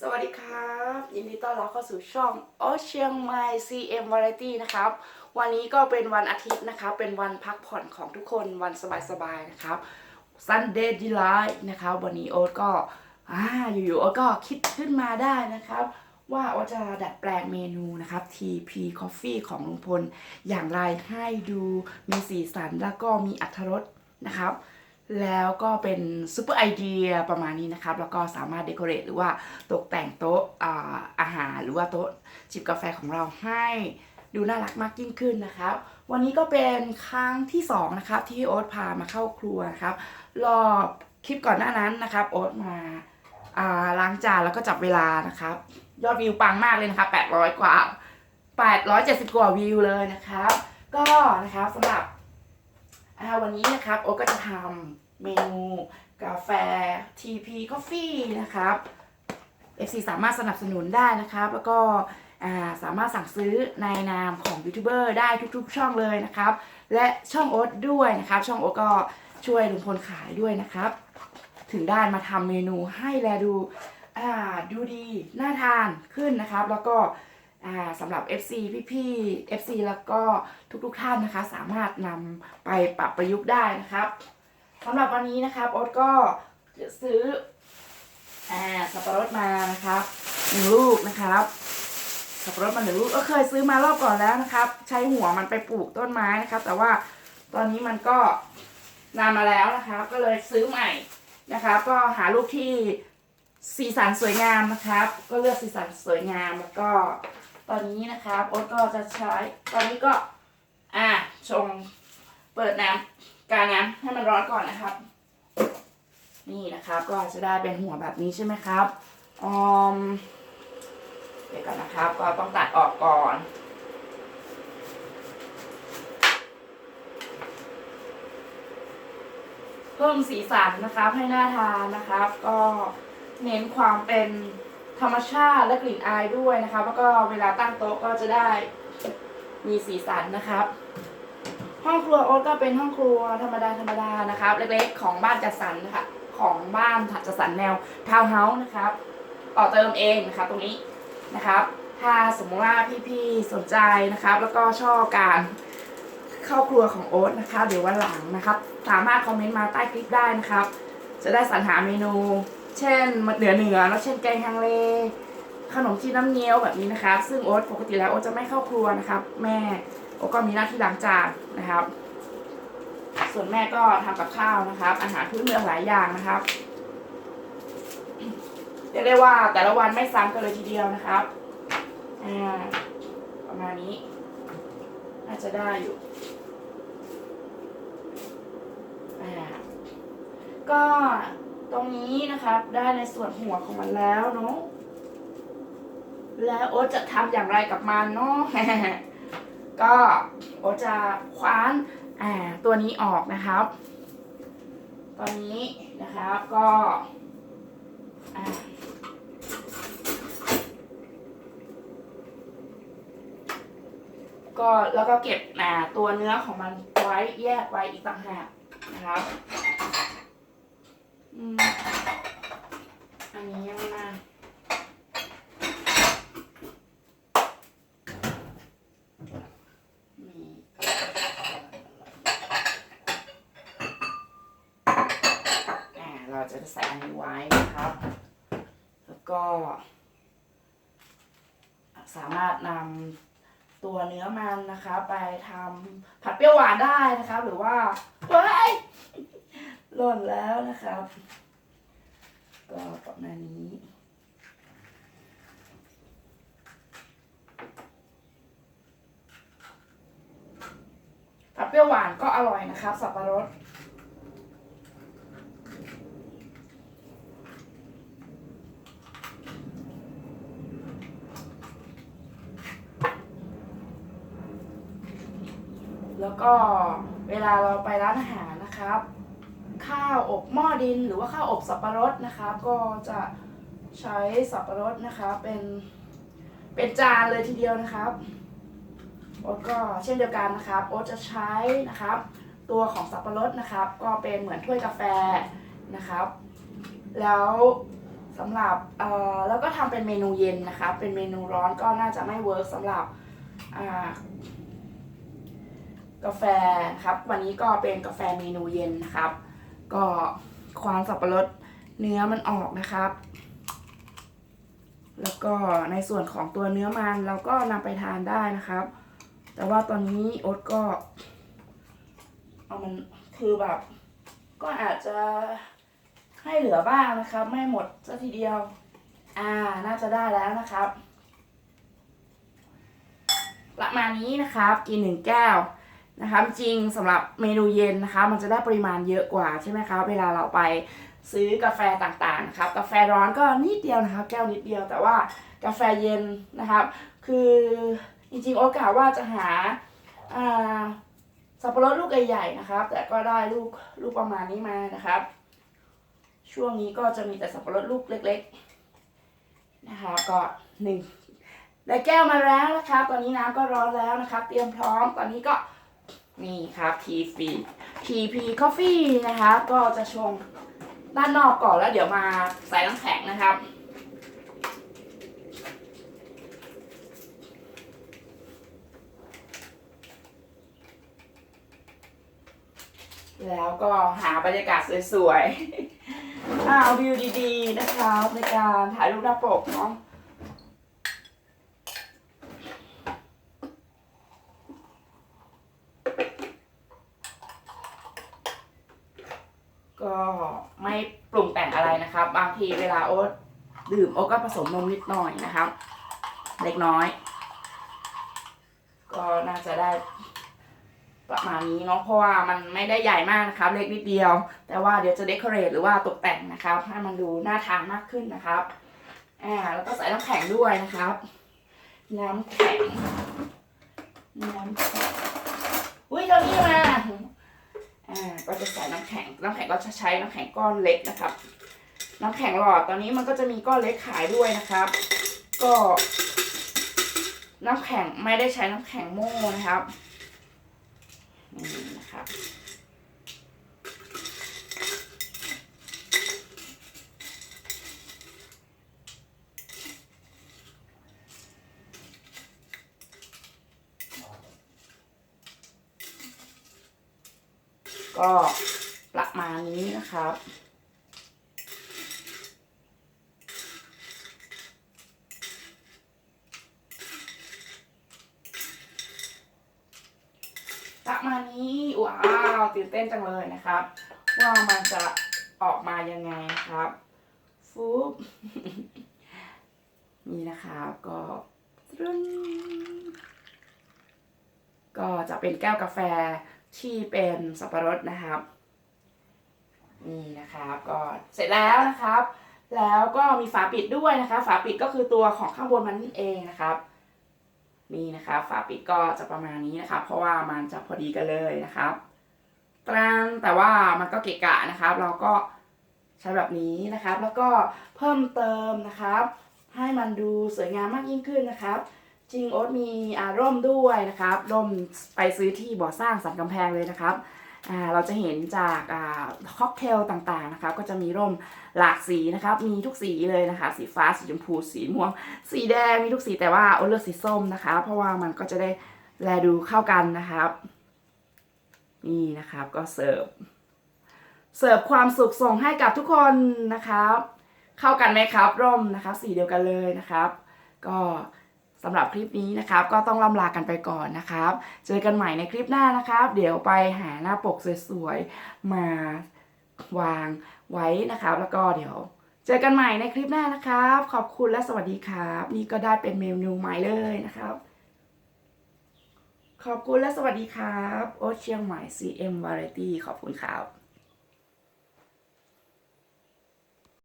สวัสดีครับ ยินดีต้อนรับเข้าสู่ช่องโอเชียงใหม่ CM Variety นะครับ วันนี้ก็เป็นวันอาทิตย์นะครับ เป็นวันพักผ่อนของทุกคนวันสบายๆนะครับ Sunday Delight นะครับ วันนี้โอ๊ตก็อ่าอยู่ๆโอ๊ตก็คิดขึ้นมาได้นะครับ ว่าโอ๊ตจะดัดแปลงเมนูนะครับ TP Coffee ของลุงพล อย่างไรให้ดูมีสีสันแล้วก็มีอรรถรสนะครับ แล้วก็เป็นซูเปอร์ไอเดียประมาณนี้นะครับ แล้วก็สามารถเดคอเรทหรือว่าตกแต่งโต๊ะอาหารหรือว่าโต๊ะจิบกาแฟของเราให้ดูน่ารักมากยิ่งขึ้นนะครับ วันนี้ก็เป็นครั้งที่สองนะครับที่โอ๊ตพามาเข้าครัวนะครับ รอบคลิปก่อนหน้านั้นนะครับ โอ๊ตมาาล้างจานแล้วก็จับเวลานะครับ ยอดวิวปังมากเลยนะครับ800 กว่า 870 กว่าวิวเลยนะครับ ก็นะครับสำหรับ วันนี้นะครับโอ๊ตก็จะทำเมนูกาแฟ TP Coffee นะครับ FC สามารถสนับสนุนได้นะครับ แล้วก็สามารถสั่งซื้อในนามของยูทูบเบอร์ได้ทุกๆ ช่องเลยนะครับ และช่องโอ๊ตด้วยนะครับ ช่องโอ๊ตก็ช่วยลุงพลขายด้วยนะครับ ถึงได้มาทำเมนูให้แลดูดูดีน่าทานขึ้นนะครับ แล้วก็ สำหรับ FC พี่ๆ FC แล้วก็ทุกๆท่านนะคะ สามารถนำไปปรับประยุกต์ได้นะครับสำหรับวันนี้นะครับโอ๊ตก็ซื้ออสับปะรดมานะครับหนึ่งลูกนะครับ สับปะรดมาหนึ่งลูกก็เคยซื้อมารอบก่อนแล้วนะครับ ใช้หัวมันไปปลูกต้นไม้นะครับ แต่ว่าตอนนี้มันก็นานมาแล้วนะครับ ก็เลยซื้อใหม่นะครับ ก็หาลูกที่ สีสันสวยงามนะครับ ก็เลือกสีสันสวยงามแล้วก็ตอนนี้นะครับโอ๊ตก็จะใช้ตอนนี้ก็ อ่าชงเปิดน้ำกาน้ำให้มันร้อนก่อนนะครับ นี่นะครับก็จะได้เป็นหัวแบบนี้ใช่ไหมครับออมเดี๋ยวก่อนนะครับ ก็ต้องตัดออกก่อนเพิ่มสีสันนะครับให้หน่าทานนะครับ ก็ เน้นความเป็นธรรมชาติและกลิ่นอายด้วยนะครับแล้วก็เวลาตั้งโต๊ะก็จะได้มีสีสันนะครับ ห้องครัวโอ๊ตก็เป็นห้องครัวธรรมดาธรรมดานะครับ เล็กๆ ของบ้านจัดสรรนะคะของบ้านจัดสรรแนวทาวน์เฮาส์นะครับ ต่อเติมเองนะครับตรงนี้นะครับ ถ้าสมมติว่าพี่ๆสนใจนะครับ แล้วก็ชอบการเข้าครัวของโอ๊ตนะคะเดี๋ยววันหลังนะครับ สามารถคอมเมนต์มาใต้คลิปได้นะครับ จะได้สรรหาเมนู เช่นเหนือเหนือแล้วเช่นแกงฮังเล ขนมจีนน้ำเงี้ยวแบบนี้นะครับ ซึ่งโอ๊ตปกติแล้วโอ๊ตจะไม่เข้าครัวนะครับ แม่โอ๊ตก็มีหน้าที่ล้างจานนะครับ ส่วนแม่ก็ทำกับข้าวนะครับ อาหารพื้นเมืองหลายอย่างนะครับเรียกได้ว่าแต่ละวันไม่ซ้ำกันเลยทีเดียวนะครับอ่าประมาณนี้น่าจะได้อยู่อ่าก็ ตรงนี้นะครับได้ในส่วนหัวของมันแล้วเนาะแล้วโอ๊ตจะทำอย่างไรกับมันเนาะก็โอ๊ตจะคว้านอ่าตัวนี้ออกนะครับ ตอนนี้นะครับก็อ่าก็แล้วก็เก็บอ่าตัวเนื้อของมันไว้แยกไว้อีกต่างหากนะครับ อันนี้ยังไม่มานี่อ่าเราจะใส่อันนี้ไว้นะครับ แล้วก็ สามารถนำตัวเนื้อมันนะคะ ไปทำผัดเปรี้ยวหวานได้นะครับ หรือว่าเฮ้ย หล่นแล้วนะครับ ก็ประมาณนี้ผัดเปรี้ยวหวานก็อร่อยนะครับ สับปะรดแล้วก็เวลาเราไปร้านอาหารนะครับ ข้าวอบหม้อดินหรือว่าข้าวอบสับปะรดนะครับก็จะใช้สับปะรดนะคะเป็นเป็นจานเลยทีเดียวนะครับโอ๊ตก็เช่นเดียวกันนะครับโอ๊ตจะใช้นะครับ ตัวของสับปะรดนะครับ ก็เป็นเหมือนถ้วยกาแฟนะครับ แล้วสำหรับเอ่อแล้วก็ทำเป็นเมนูเย็นนะครับเป็นเมนูร้อนก็น่าจะไม่เวิร์กสำหรับอ่ากาแฟนะครับ วันนี้ก็เป็นกาแฟเมนูเย็นนะครับ ก็ควานสับปะรดเนื้อมันออกนะครับ แล้วก็ในส่วนของตัวเนื้อมันเราก็นำไปทานได้นะครับ แต่ว่าตอนนี้โอ๊ตก็เอามันคือแบบ ก็อาจจะให้เหลือบ้างนะครับ ไม่หมดซะทีเดียว อ่าน่าจะได้แล้วนะครับ ประมาณนี้นะครับ กินหนึ่งแก้ว นะครับจริงสำหรับเมนูเย็นนะคะ มันจะได้ปริมาณเยอะกว่าใช่ไหมครับเวลาเราไปซื้อกาแฟต่างๆครับกาแฟร้อนก็นิดเดียวนะครับแก้วนิดเดียว แต่ว่ากาแฟเย็นนะครับ คือจริงๆโอกาสว่าจะหาอ่าสับปะรดลูกใหญ่ๆนะครับ แต่ก็ได้ลูกลูกประมาณนี้มานะครับ ช่วงนี้ก็จะมีแต่สับปะรดลูกเล็ก ๆ นะครับก็หนึ่งได้แก้วมาแล้วนะครับ ตอนนี้น้ำก็ร้อนแล้วนะครับ เตรียมพร้อมตอนนี้ก็ นี่ครับ ทีฟีทีพีคอฟฟี่นะครับก็จะชงด้านนอกก่อนแล้วเดี๋ยวมาใส่น้ำแข็งนะครับแล้วก็หาบรรยากาศสวยๆอ้าววิวดีๆ นะครับในการถ่ายรูปหน้าปกเนาะ ก็ ไม่ปรุงแต่งอะไรนะครับ บางทีเวลาโอ๊ตดื่มโอ๊ตก็ผสมนมนิดหน่อยนะครับ เล็กน้อย ก็น่าจะได้ประมาณนี้เนาะเพราะว่ามันไม่ได้ใหญ่มากนะครับ เล็กนิดเดียว แต่ว่าเดี๋ยวจะเดคอเรทหรือว่าตกแต่งนะครับ ให้มันดูน่าทานมากขึ้นนะครับอ่าแล้วก็ใส่น้ำแข็งด้วยนะครับ น้ำแข็งน้ำแข็งอุ้ยเจ้านี่มาอ่าก็ จะใส่น้ำแข็ง น้ำแข็งก็จะใช้น้ำแข็งก้อนเล็กนะครับ น้ำแข็งหลอดตอนนี้มันก็จะมีก้อนเล็กขายด้วยนะครับ ก็ น้ำแข็งไม่ได้ใช้น้ำแข็งโม่นะครับ นี่นะครับ ก็ประมาณนี้นะครับประมาณนี้ ว้าวตื่นเต้นจังเลยนะครับ ว่ามันจะออกมายังไงครับฟุบนี่นะครับก็ตรึงก็จะเป็นแก้วกาแฟ ที่เป็นสับปะรดนะครับ นี่นะครับก็เสร็จแล้วนะครับ แล้วก็มีฝาปิดด้วยนะคะฝาปิดก็คือตัวของข้างบนมันนี่เองนะครับนี่นะครับฝาปิดก็จะประมาณนี้นะครับ เพราะว่ามันจะพอดีกันเลยนะครับตรางแต่ว่ามันก็เกะกะนะครับ เราก็ใช้แบบนี้นะครับ แล้วก็เพิ่มเติมนะครับ ให้มันดูสวยงามมากยิ่งขึ้นนะครับ จริงโอ๊ตมีอาร่มด้วยนะครับร่มไปซื้อที่บ่อสร้างสันกำแพงเลยนะครับเราจะเห็นจากค็อกเทลต่างๆนะครับก็จะมีร่มหลากสีนะครับมีทุกสีเลยนะคะสีฟ้าสีชมพูสีม่วง สีแดงมีทุกสีแต่ว่าโอ๊ตเลือกสีส้มนะคะ เพราะว่ามันก็จะได้แลดูเข้ากันนะครับนี่นะครับก็เสิร์ฟเสิร์ฟความสุขส่งให้กับทุกคนนะครับ เข้ากันไหมครับร่มนะครับ สีเดียวกันเลยนะครับ ก็ สำหรับคลิปนี้นะครับ ก็ต้องล่ำลากันไปก่อนนะครับ เจอกันใหม่ในคลิปหน้านะครับ เดี๋ยวไปหาหน้าปกสวยๆมาวางไว้นะครับ แล้วก็เดี๋ยว เจอกันใหม่ในคลิปหน้านะครับ ขอบคุณและสวัสดีครับ นี่ก็ได้เป็นเมนูใหม่เลยนะครับ ขอบคุณและสวัสดีครับ โอเชียงใหม่ CM Variety ขอบคุณครับ